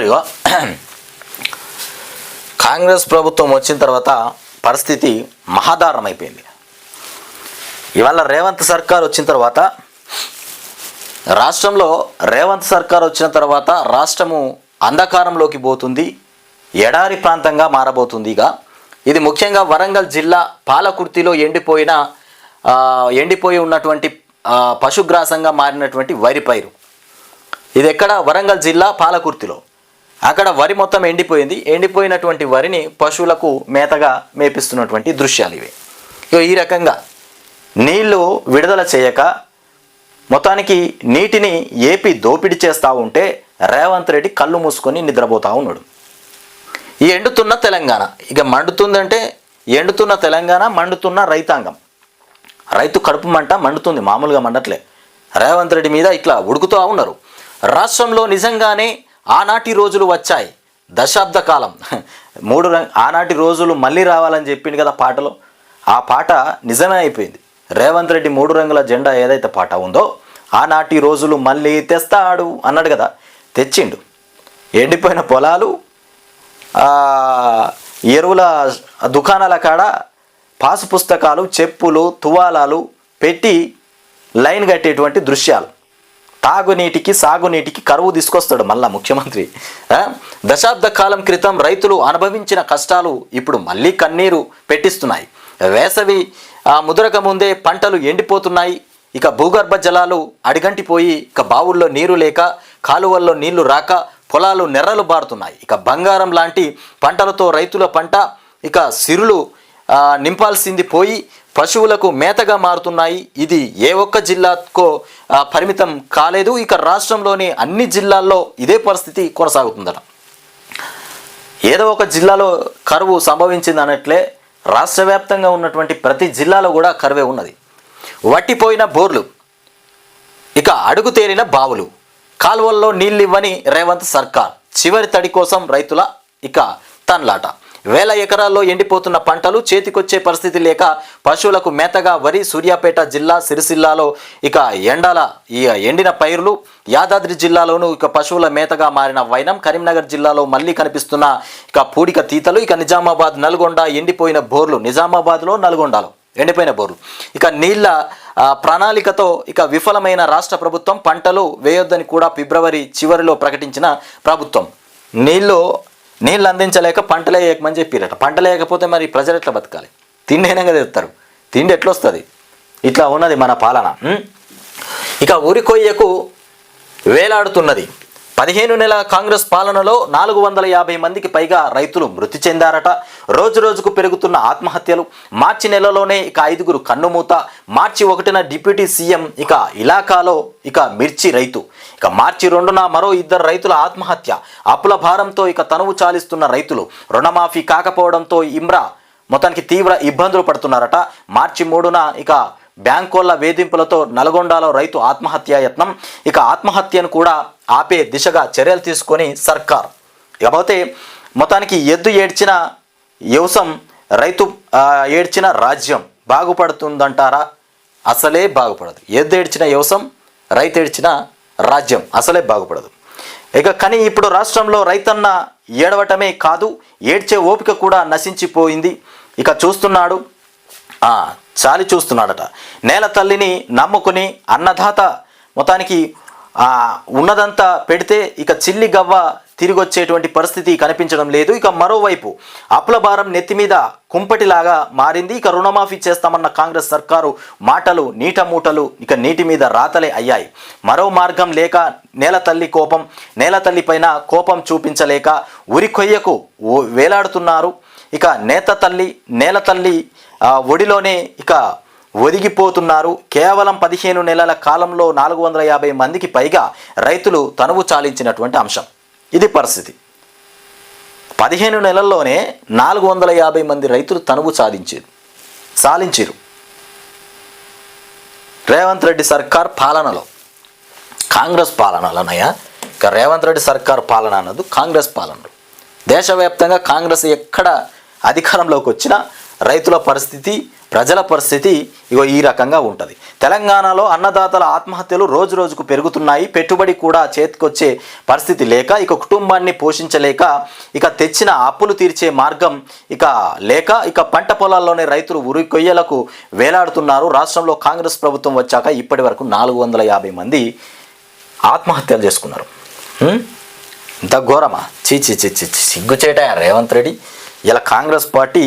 ఇగో కాంగ్రెస్ ప్రభుత్వం వచ్చిన తర్వాత పరిస్థితి మహాదారుణం అయిపోయింది ఇవాళ రేవంత్ సర్కార్ వచ్చిన తర్వాత రాష్ట్రంలో రేవంత్ సర్కార్ వచ్చిన తర్వాత రాష్ట్రము అంధకారంలోకి పోతుంది ఎడారి ప్రాంతంగా మారబోతుందిగా ఇది ముఖ్యంగా వరంగల్ జిల్లా పాలకుర్తిలో ఎండిపోయిన ఎండిపోయి ఉన్నటువంటి పశుగ్రాసంగా మారినటువంటి వరి పైరు. ఇది ఎక్కడ? వరంగల్ జిల్లా పాలకుర్తిలో. అక్కడ వరి మొత్తం ఎండిపోయింది. ఎండిపోయినటువంటి వరిని పశువులకు మేతగా మేపిస్తున్నటువంటి దృశ్యాలు ఇవి. ఈ రకంగా నీళ్ళు విడుదల చేయక మొత్తానికి నీటిని ఏపి దోపిడీ చేస్తూ ఉంటే రేవంత్ రెడ్డి కళ్ళు మూసుకొని నిద్రపోతూ ఉన్నాడు. ఈ ఎండుతున్న తెలంగాణ. ఇక మండుతుందంటే ఎండుతున్న తెలంగాణ మండుతున్న రైతాంగం. రైతు కడుపు మంట మండుతుంది మామూలుగా మండట్లే. రేవంత్ రెడ్డి మీద ఇట్లా ఉడుకుతూ ఉన్నారు. రాష్ట్రంలో నిజంగానే ఆనాటి రోజులు వచ్చాయి. దశాబ్ద కాలం. మూడు ఆనాటి రోజులు మళ్ళీ రావాలని చెప్పింది కదా పాటలో. ఆ పాట నిజమే అయిపోయింది. రేవంత్ రెడ్డి మూడు రంగుల జెండా ఏదైతే పాట ఉందో ఆనాటి రోజులు మళ్ళీ తెస్తాడు అన్నాడు కదా. తెచ్చిండు. ఎండిపోయిన పొలాలు ఎరువుల దుకాణాల కాడ పాసు పుస్తకాలు చెప్పులు తువాలాలు పెట్టి లైన్ కట్టేటువంటి దృశ్యాలు. తాగునీటికి సాగునీటికి కరువు తీసుకొస్తాడు మళ్ళా ముఖ్యమంత్రి. దశాబ్ద కాలం క్రితం రైతులు అనుభవించిన కష్టాలు ఇప్పుడు మళ్ళీ కన్నీరు పెట్టిస్తున్నాయి. వేసవి ముదరక ముందే పంటలు ఎండిపోతున్నాయి. ఇక భూగర్భ జలాలు అడిగంటిపోయి ఇక బావుల్లో నీరు లేక కాలువల్లో నీళ్ళు రాక పొలాలు నెర్రలు బారుతున్నాయి. ఇక బంగారం లాంటి పంటలతో రైతుల పంట ఇక సిరులు నింపాల్సింది పోయి పశువులకు మేతగా మారుతున్నాయి. ఇది ఏ ఒక్క జిల్లాకో పరిమితం కాలేదు. ఇక రాష్ట్రంలోని అన్ని జిల్లాల్లో ఇదే పరిస్థితి కొనసాగుతుందట. ఏదో ఒక జిల్లాలో కరువు సంభవించింది అన్నట్లే రాష్ట్ర వ్యాప్తంగా ఉన్నటువంటి ప్రతి జిల్లాలో కూడా కరువే ఉన్నది. వట్టిపోయిన బోర్లు ఇక అడుగుతేరిన బావులు కాలువల్లో నీళ్ళు ఇవ్వని రేవంత్ సర్కార్ చివరి తడి కోసం రైతుల ఇక తన్లాట. వేల ఎకరాల్లో ఎండిపోతున్న పంటలు చేతికొచ్చే పరిస్థితి లేక పశువులకు మేతగా వరి సూర్యాపేట జిల్లా సిరిసిల్లాలో ఇక ఎండల ఈ ఎండిన పైరులు. యాదాద్రి జిల్లాలోనూ ఇక పశువుల మేతగా మారిన వైనం కరీంనగర్ జిల్లాలో మళ్ళీ కనిపిస్తున్న ఇక పూడిక తీతలు ఇక నిజామాబాద్ నల్గొండ ఎండిపోయిన బోర్లు. నిజామాబాద్లో నల్గొండలో ఎండిపోయిన బోర్లు. ఇక నీళ్ళ ప్రణాళికతో ఇక విఫలమైన రాష్ట్ర ప్రభుత్వం పంటలు వేయొద్దని కూడా ఫిబ్రవరి చివరిలో ప్రకటించిన ప్రభుత్వం. నీళ్ళు నీళ్ళు అందించలేక పంటలేయకమని చెప్పిరట. పంట లేకపోతే మరి ప్రజలు ఎట్లా బతకాలి? తిండి అయినా తెస్తారు. తిండి ఎట్లొస్తుంది? ఇట్లా ఉన్నది మన పాలన. ఇక ఊరి కొయ్యకు వేలాడుతున్నది. పదిహేను నెలల కాంగ్రెస్ పాలనలో నాలుగు వందల యాభై మందికి పైగా రైతులు మృతి చెందారట. రోజు రోజుకు పెరుగుతున్న ఆత్మహత్యలు. మార్చి నెలలోనే ఇక ఐదుగురు కన్నుమూత. మార్చి ఒకటిన డిప్యూటీ సీఎం ఇక ఇలాకాలో ఇక మిర్చి రైతు. ఇక మార్చి రెండున మరో ఇద్దరు రైతుల ఆత్మహత్య. అప్పుల భారంతో ఇక తనువు చాలిస్తున్న రైతులు. రుణమాఫీ కాకపోవడంతో ఇమ్రా మొత్తానికి తీవ్ర ఇబ్బందులు పడుతున్నారట. మార్చి మూడున ఇక బ్యాంకోళ్ళ వేధింపులతో నల్గొండలో రైతు ఆత్మహత్యా యత్నం. ఇక ఆత్మహత్యను కూడా ఆపే దిశగా చర్యలు తీసుకొని సర్కార్. ఇకపోతే మొత్తానికి ఎద్దు ఏడ్చిన వ్యవసం రైతు ఏడ్చిన రాజ్యం బాగుపడుతుందంటారా? అసలే బాగుపడదు. ఎద్దు ఏడ్చిన వ్యవసం రైతు ఏడ్చిన రాజ్యం అసలే బాగుపడదు. ఇక కానీ ఇప్పుడు రాష్ట్రంలో రైతన్న ఏడవటమే కాదు ఏడ్చే ఓపిక కూడా నశించిపోయింది. ఇక చూస్తున్నాడు చాలి చూస్తున్నాడట. నేల తల్లిని నమ్ముకుని అన్నదాత మొత్తానికి ఉన్నదంతా పెడితే ఇక చిల్లి గవ్వ తిరిగి వచ్చేటువంటి పరిస్థితి కనిపించడం లేదు. ఇక మరోవైపు అప్పుల భారం నెత్తి మీద కుంపటిలాగా మారింది. ఇక రుణమాఫీ చేస్తామన్న కాంగ్రెస్ సర్కారు మాటలు నీట మూటలు ఇక నీటి మీద రాతలే అయ్యాయి. మరో మార్గం లేక నేల తల్లి కోపం నేల తల్లి పైన కోపం చూపించలేక ఉరి కొయ్యకు వేలాడుతున్నారు. ఇక నేత తల్లి నేల తల్లి ఒడిలోనే ఇక ఒదిగిపోతున్నారు. కేవలం పదిహేను నెలల కాలంలో నాలుగు వందల యాభై మందికి పైగా రైతులు తనువు చాలించినటువంటి అంశం. ఇది పరిస్థితి. పదిహేను నెలల్లోనే నాలుగు వందల యాభై మంది రైతులు తనువు సాధించారు సాధించారు రేవంత్ రెడ్డి సర్కార్ పాలనలో కాంగ్రెస్ పాలనలోనయ్యా ఇక రేవంత్ రెడ్డి సర్కార్ పాలన అన్నది కాంగ్రెస్ పాలనలో. దేశవ్యాప్తంగా కాంగ్రెస్ ఎక్కడ అధికారంలోకి వచ్చిన రైతుల పరిస్థితి ప్రజల పరిస్థితి ఇగో ఈ రకంగా ఉంటుంది తెలంగాణలో అన్నదాతల ఆత్మహత్యలు రోజు రోజుకు పెరుగుతున్నాయి పెట్టుబడి కూడా చేతికొచ్చే పరిస్థితి లేక ఇక కుటుంబాన్ని పోషించలేక ఇక తెచ్చిన అప్పులు తీర్చే మార్గం ఇక లేక ఇక పంట పొలాల్లోనే రైతులు ఉరి కొయ్యలకు వేలాడుతున్నారు రాష్ట్రంలో కాంగ్రెస్ ప్రభుత్వం వచ్చాక ఇప్పటి వరకు నాలుగు వందల యాభై మంది ఆత్మహత్యలు చేసుకున్నారు ఇంత ఘోరమా చీచి చీచి చీ చీ చీ, రేవంత్ రెడ్డి ఇలా కాంగ్రెస్ పార్టీ